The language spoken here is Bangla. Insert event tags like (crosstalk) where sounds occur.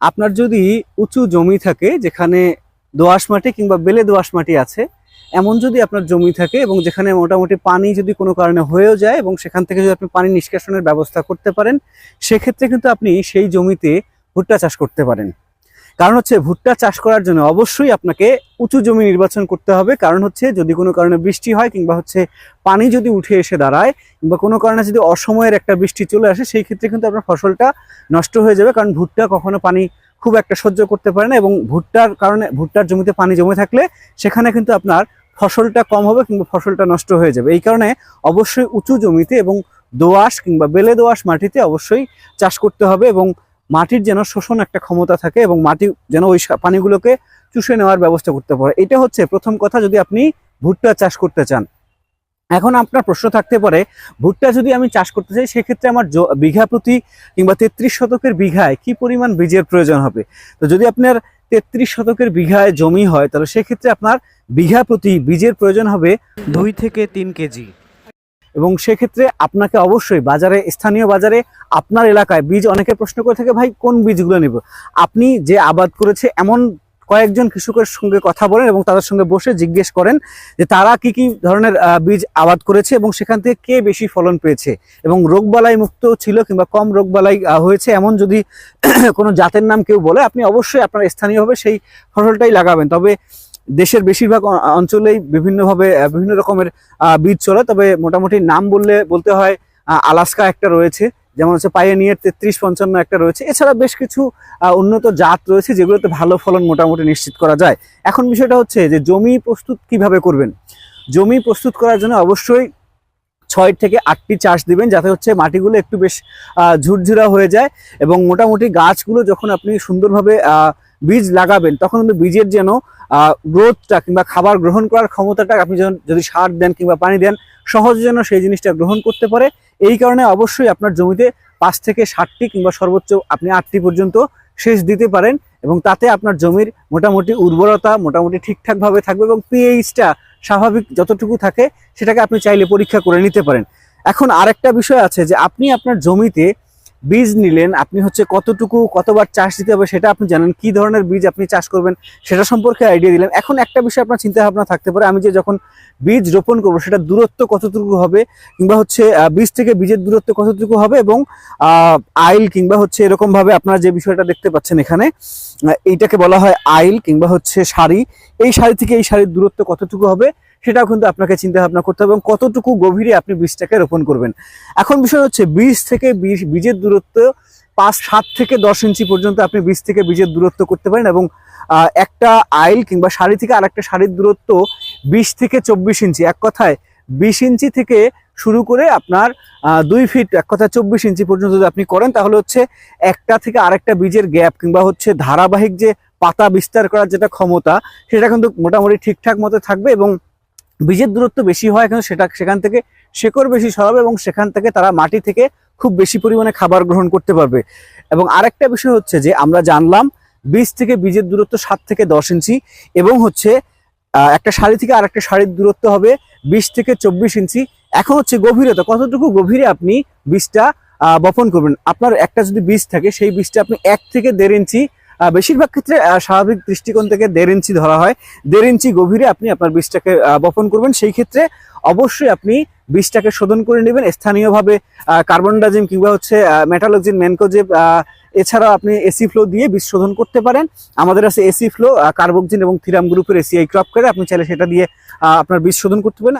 আপনার যদি উঁচু জমি থাকে যেখানে দোয়াশ মাটি কিংবা বেলে দোয়াশ মাটি আছে, এমন যদি আপনার জমি থাকে এবং যেখানে মোটামুটি পানি যদি কোনো কারণে হয়েও যায় এবং সেখান থেকে যদি আপনি পানি নিষ্কাশনের ব্যবস্থা করতে পারেন, সেক্ষেত্রে কিন্তু আপনি সেই জমিতে ভুট্টা চাষ করতে পারেন। কারণ হচ্ছে ভুট্টা চাষ করার জন্য অবশ্যই আপনাকে উঁচু জমি নির্বাচন করতে হবে। কারণ হচ্ছে যদি কোনো কারণে বৃষ্টি হয় কিংবা হচ্ছে পানি যদি উঠে এসে দাঁড়ায় কিংবা কোনো কারণে যদি অসময়ের একটা বৃষ্টি চলে আসে, সেই ক্ষেত্রে কিন্তু আপনার ফসলটা নষ্ট হয়ে যাবে। কারণ ভুট্টা কখনো পানি খুব একটা সহ্য করতে পারে না এবং ভুট্টার কারণে, ভুট্টার জমিতে পানি জমে থাকলে সেখানে কিন্তু আপনার ফসলটা কম হবে কিংবা ফসলটা নষ্ট হয়ে যাবে। এই কারণে অবশ্যই উঁচু জমিতে এবং দোআঁশ কিংবা বেলে দোআঁশ মাটিতে অবশ্যই চাষ করতে হবে এবং মাটির যেন শোষণ একটা ক্ষমতা থাকে এবং মাটি যেন ওই পানিগুলোকে চুষে নেওয়ার ব্যবস্থা করতে পারে। এটা হচ্ছে প্রথম কথা যদি আপনি ভুট্টা চাষ করতে চান। এখন আপনার প্রশ্ন থাকতে পারে, ভুট্টা যদি আমি চাষ করতে চাই, সেক্ষেত্রে আমার বিঘা প্রতি কিংবা তেত্রিশ শতকের বিঘায় কি পরিমাণ বীজের প্রয়োজন হবে? তো যদি আপনার তেত্রিশ শতকের বিঘায় জমি হয়, তাহলে সেক্ষেত্রে আপনার বিঘা প্রতি বীজের প্রয়োজন হবে দুই থেকে তিন কেজি। এবং সেক্ষেত্রে আপনাকে অবশ্যই বাজারে, স্থানীয় বাজারে, আপনার এলাকায় বীজ অনেকে প্রশ্ন করে থাকে, ভাই, কোন বীজগুলো নেব? আপনি যে আবাদ করেছে, এমন কয়েকজন কৃষকের সঙ্গে কথা বলেন এবং তাদের সঙ্গে বসে জিজ্ঞেস করেন যে তারা কি কি ধরনের বীজ আবাদ করেছে এবং সেখান থেকে কে বেশি ফলন পেয়েছে? এবং রোগবালাই মুক্ত ছিল কিংবা কম রোগবালাই হয়েছে এমন যদি (clears throat) কোনো জাতের নাম কেউ বলে, আপনি অবশ্যই আপনার স্থানীয়ভাবে সেই ফসলটাই লাগাবেন। তবে দেশের বেশিরভাগ অঞ্চলেই বিভিন্নভাবে বিভিন্ন রকমের বীজ চলে, তবে মোটামুটি নাম বললে বলতে হয় আলাস্কা একটা রয়েছে, যেমন হচ্ছে পাইনিয়ার তেত্রিশ পঞ্চান্ন একটা রয়েছে। এছাড়া বেশ কিছু উন্নত জাত রয়েছে যেগুলোতে ভালো ফলন মোটামুটি নিশ্চিত করা যায়। এখন বিষয়টা হচ্ছে যে জমি প্রস্তুত কীভাবে করবেন? জমি প্রস্তুত করার জন্য অবশ্যই ছয় থেকে আটটি চাষ দিবেন, যাতে হচ্ছে মাটিগুলো একটু বেশ ঝুরঝুরা হয়ে যায় এবং মোটামুটি গাছগুলো যখন আপনি সুন্দরভাবে বীজ লাগাবেন, তখন কিন্তু বীজের যেন গ্রোথটা কিংবা খাবার গ্রহণ করার ক্ষমতাটা আপনি যদি সার দেন কিংবা পানি দেন সহজে যেন সেই জিনিসটা গ্রহণ করতে পারে। এই কারণে অবশ্যই আপনার জমিতে পাঁচ থেকে ষাটটি কিংবা সর্বোচ্চ আপনি আটটি পর্যন্ত সেচ দিতে পারেন এবং তাতে আপনার জমির মোটামুটি উর্বরতা মোটামুটি ঠিকঠাকভাবে থাকবে এবং পিএইচটা স্বাভাবিক যতটুকু থাকে সেটাকে আপনি চাইলে পরীক্ষা করে নিতে পারেন। এখন আরেকটা বিষয় আছে যে আপনি আপনার জমিতে বীজ নিলেন, আপনি হচ্ছে কতটুকু, কতবার চাষ দিতে হবে সেটা আপনি জানেন, কি ধরনের বীজ আপনি চাষ করবেন, সেটা সম্পর্কে আইডিয়া দিলেন। এখন একটা বিষয় আপনার চিন্তা ভাবনা থাকতে পারে, আমি যে যখন বীজ রোপণ করব, সেটা দূরত্ব কতটুকু হবে, কিংবা হচ্ছে বীজ থেকে বীজের দূরত্ব কতটুকু হবে এবং আইল কিংবা হচ্ছে এরকম ভাবে আপনারা যে বিষয়টা দেখতে পাচ্ছেন এখানে এইটাকে বলা হয় আইল কিংবা হচ্ছে শাড়ি এই শাড়ি থেকে এই শাড়ির দূরত্ব কতটুকু হবে সেটাও কিন্তু আপনাকে চিন্তা ভাবনা করতে হবে এবং কতটুকু গভীরে আপনি বীজটাকে রোপণ করবেন। এখন বিষয় হচ্ছে বীজ থেকে বীজ, বীজের দূরত্ব পাঁচ, সাত থেকে দশ ইঞ্চি পর্যন্ত আপনি বীজ থেকে বীজের দূরত্ব করতে পারেন এবং একটা আইল কিংবা শাড়ি থেকে আরেকটা শাড়ির দূরত্ব বিশ থেকে চব্বিশ ইঞ্চি। এক কথায় বিশ ইঞ্চি থেকে শুরু করে আপনার দুই ফিট, এক কথা চব্বিশ ইঞ্চি পর্যন্ত যদি আপনি করেন তাহলে হচ্ছে একটা থেকে আরেকটা বীজের গ্যাপ কিংবা হচ্ছে ধারাবাহিক যে পাতা বিস্তার করার যেটা ক্ষমতা, সেটা কিন্তু মোটামুটি ঠিকঠাক মতো থাকবে এবং বীজের দূরত্ব বেশি হয়, কিন্তু সেটা সেখান থেকে শেকড় বেশি সরাবে এবং সেখান থেকে তারা মাটি থেকে খুব বেশি পরিমাণে খাবার গ্রহণ করতে পারবে। এবং আরেকটা বিষয় হচ্ছে যে, আমরা জানলাম বীজ থেকে বীজের দূরত্ব সাত থেকে দশ ইঞ্চি এবং হচ্ছে একটা শাড়ি থেকে আরেকটা শাড়ির দূরত্ব হবে বিশ থেকে চব্বিশ ইঞ্চি। এখন হচ্ছে গভীরতা, কতটুকু গভীরে আপনি বীজটা বপন করবেন? আপনার একটা যদি বীজ থাকে, সেই বীজটা আপনি এক থেকে দেড় ইঞ্চি বেশিরভাগ ক্ষেত্রে স্বাভাবিক দৃষ্টিকোণ থেকে দেড় ইঞ্চি ধরা হয়। দেড় ইঞ্চি গভীরে আপনি আপনার বীজটাকে বপন করবেন। সেই ক্ষেত্রে অবশ্যই আপনি বীজটাকে শোধন করে নেবেন। স্থানীয়ভাবে কার্বন ডাইজিম কিংবা হচ্ছে মেটালজিন ম্যানকোজেব এছাড়াও আপনি এসি ফ্লো দিয়ে বীজ শোধন করতে পারেন। আমাদের আছে এসি ফ্লো কার্বকজিন এবং থিরাম গ্রুপের এসিআই ক্রপ করে। আপনি চাইলে সেটা দিয়ে আপনার বীজ শোধন করতে পারেন।